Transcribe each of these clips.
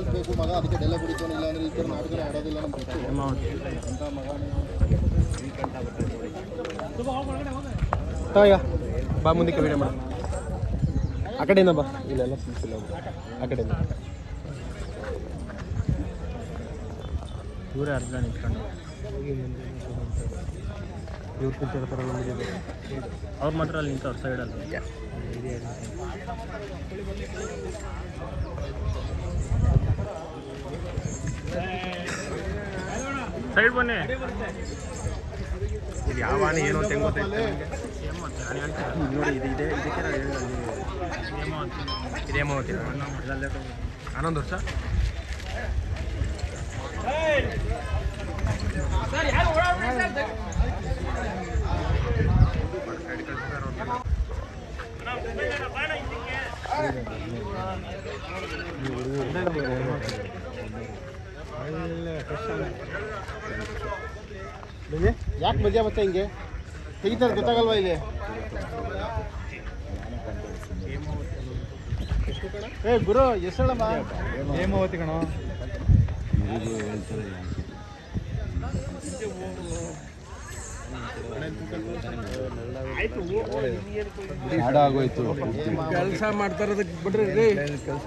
Result ಬೇಕು ಮಗ ಅದಕ್ಕೆ ಡೆಲ್ಲ ಕುಡಿತಾನೆ ಇಲ್ಲ ಅಂದ್ರೆ ಈ ಥರ ನಾಟಕನೇ ಆಡೋದಿಲ್ಲ ನಮ್ಮ ಗೊತ್ತು ಅಂತ ಮಗ ಬಾ ಮುಂದಕ್ಕೆ ಬಿಡ ಮಾಡು. ಆ ಕಡೆಯಿಂದ ಬಾ. ಇಲ್ಲೆಲ್ಲ ಸಿಲ್ಸಿಲ್ಲ ಆ ಕಡೆಯಿಂದ. ಇವರೇ ಅರ್ಧ ನಿಂತ್ಕೊಂಡು ಇವ್ರು ಕೂತಿರ್ತಾರೆ ಬಂದಿದೆ ಅವ್ರು ಮಾತ್ರ ಅಲ್ಲಿ ನಿಂತವ್ರು ಸೈಡಲ್ಲಿ ಸೈಡ್ ಬನ್ನಿ ಇದು ಯಾವ ಆನೆ ಏನು ಅಂತ ಹೆಂಗೆ. ನೋಡಿ ಇದು ಇದೆ ಇದಕ್ಕೆ ನಾನು ಹೇಳಿದ್ದು ಏನ್ ಸರ್ ಯಾರು ಮಾವತಿ ಸರ್. ಹನ್ನೊಂದು ವರ್ಷ ಯಾಕೆ ಮಜಾ ಮತ್ತೆ ಹಿಂಗೆ? ತೆಗಿತಾರೆ ಗೊತ್ತಾಗಲ್ವಾ ಇಲ್ಲಿ? ಏ ಗುರು ಎಷ್ಟಳಮ್ಮ ಹೇಮಾವತಿ ಕಣ. ಹಾಡಾಗೋಯ್ತು. ಕೆಲಸ ಮಾಡ್ತಾರ ಬಿಡ್ರಿ. ಕೆಲಸ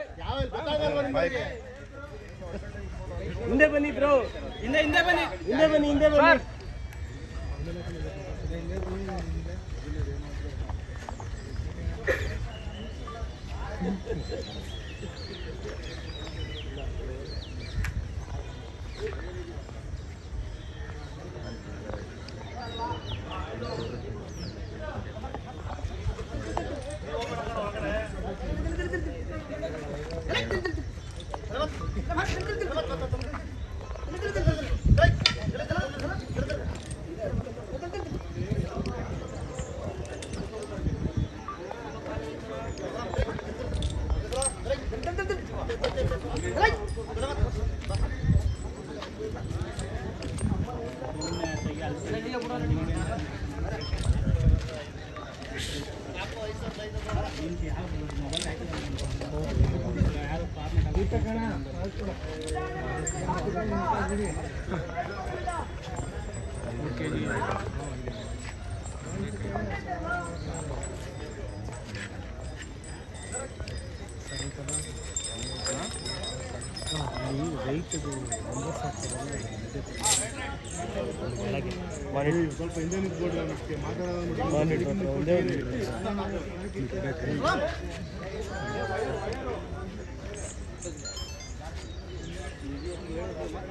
ಹಿಂದೆ ಬನ್ನಿ ಬ್ರೋ. ಹಿಂದೆ ಹಿಂದೆ ಬನ್ನಿ. ಹಿಂದೆ ಬನ್ನಿ ಹಿಂದೆ ಬನ್ನಿ. Right. ರೈತರು ಸ್ವಲ್ಪ ಹಿಂದೆ ನಿಂತ್ಕೊಡ್ಲಿಕ್ಕೆ ಮಾತಾಡೋದು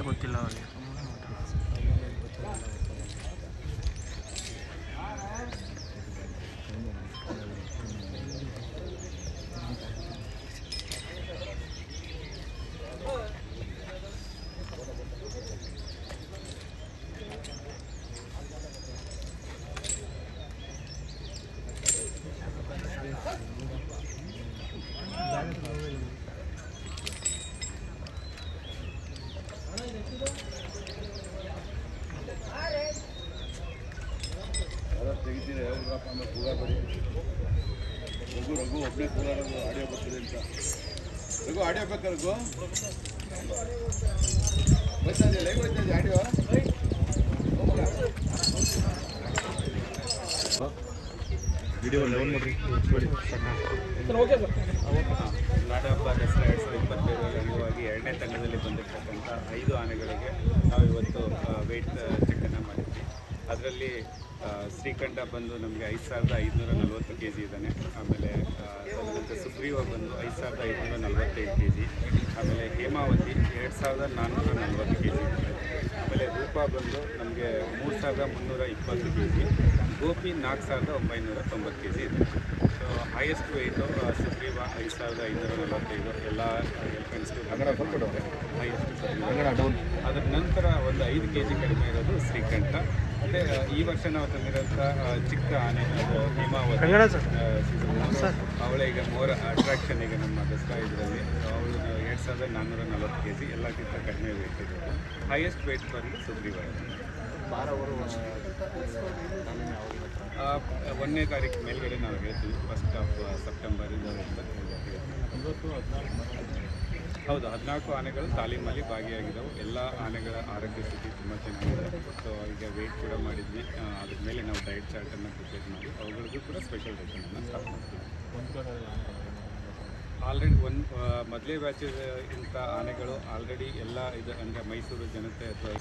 ಗೊತ್ತಿಲ್ಲ ಅವ್ರಿಗೆ ರಘು ಆಡಿಯೋ ಬರ್ತದೆ ಅಂತ. ರಘು ಆಡಿಯೋ ಬೇಕಾ ರಘು ಬರ್ತಾ ಇದೆಯಾ? ಲೈವ್ ಬರ್ತಾ ಇದೆಯಾ ಆಡಿಯೋ ವಿಡಿಯೋ ಡೌನ್ ಮಾಡ್ರಿ ನಾಡಹಬ್ಬ ದಸರಾ ಎರಡು ಸಾವಿರದ ಅಂಗವಾಗಿ ಎರಡನೇ ತಂಡದಲ್ಲಿ ಬಂದಿರತಕ್ಕಂಥ ಐದು ಆನೆಗಳಿಗೆ ನಾವು ಇವತ್ತು ವೆಯ್ಟ್ ಚೆಕ್ಕನ್ನು ಮಾಡಿದ್ವಿ. ಅದರಲ್ಲಿ ಶ್ರೀಕಂಠ ಬಂದು ನಮಗೆ ಐದು ಸಾವಿರದ ಐದುನೂರ ನಲ್ವತ್ತು ಕೆ ಜಿ ಇದ್ದಾನೆ. ಆಮೇಲೆ ತದನಂತರ ಸುಗ್ರೀವ ಬಂದು ಐದು ಸಾವಿರದ ಐದುನೂರ ನಲ್ವತ್ತೈದು ಕೆ ಜಿ ಆಮೇಲೆ ಹೇಮಾವತಿ ಎರಡು ಸಾವಿರದ ನಾನ್ನೂರ ನಲ್ವತ್ತು ಕೆ ಜಿ ಆಮೇಲೆ ರೂಪ ಬಂದು ನಮಗೆ ಮೂರು ಸಾವಿರದ ಮುನ್ನೂರ ಇಪ್ಪತ್ತು ಕೆ ಜಿ ಗೋಪಿ ನಾಲ್ಕು ಸಾವಿರದ ಒಂಬೈನೂರ ತೊಂಬತ್ತು ಕೆ ಜಿ ಇದೆ ಸೊ ಹೈಯೆಸ್ಟ್ ವೆಯ್ಟು ಸುಗ್ರೀವ ಐದು ಸಾವಿರದ ಐನೂರ ನಲವತ್ತೈದು. ಎಲ್ಲ ಎಲಿಫೆಂಟ್ಸ್ಗೂ ಹೈಯೆಸ್ಟ್ ಅದರ ನಂತರ ಒಂದು ಐದು ಕೆ ಜಿ ಕಡಿಮೆ ಇರೋದು ಶ್ರೀಕಂಠ. ಮತ್ತು ಈ ವರ್ಷ ನಾವು ತಂದಿರೋಂಥ ಚಿಕ್ಕ ಆನೆ ಹೇಮಾವತಿ ಆ, ಅವಳ ಈಗ ಮೋರ್ ಅಟ್ರಾಕ್ಷನ್ ಈಗ ನಮ್ಮ ದಸರಾ ಇದರಲ್ಲಿ ಅವಳು ಎರಡು ಸಾವಿರದ ನಾನ್ನೂರ ನಲವತ್ತು ಕೆ ಜಿ ಎಲ್ಲಕ್ಕಿಂತ ಕಡಿಮೆ ವೆಯ್ಟ್ ಇದೆ ಹೈಯೆಸ್ಟ್ ವೆಯ್ಟ್ ಬರಲಿ ಸುಗ್ರೀವ ಒಂದನೇ ತಾರೀಕು ಮೇಲ್ಗಡೆ ನಾವು ಹೇಳ್ತೀವಿ. ಫಸ್ಟ್ ಆಫ್ ಸೆಪ್ಟೆಂಬರ್ ಹೌದು ಹದಿನಾಲ್ಕು ಆನೆಗಳು ತಾಲೀಮಲ್ಲಿ ಭಾಗಿಯಾಗಿದ್ದವು. ಎಲ್ಲ ಆನೆಗಳ ಆರೋಗ್ಯ ಸ್ಥಿತಿ ತುಂಬ ಈಗ ವೆಯ್ಟ್ ಕೂಡ ಮಾಡಿದ್ವಿ. ಅದ್ರ ಮೇಲೆ ನಾವು ಡಯಟ್ ಚಾರ್ಟನ್ನು ಪ್ರಿಪೇರ್ ಮಾಡಿ ಅವುಗಳಿಗೂ ಕೂಡ ಸ್ಪೆಷಲ್ ರೇಷನನ್ನು ಸ್ಟಾರ್ಟ್ ಮಾಡ್ತೀವಿ. ಆಲ್ರೆಡಿ ಒಂದು ಮೊದಲೇ ಬ್ಯಾಚಸ್ ಇಂಥ ಆನೆಗಳು ಆಲ್ರೆಡಿ ಎಲ್ಲ ಇದು ಅಂದರೆ ಮೈಸೂರು ಜನತೆ ಅಥವಾ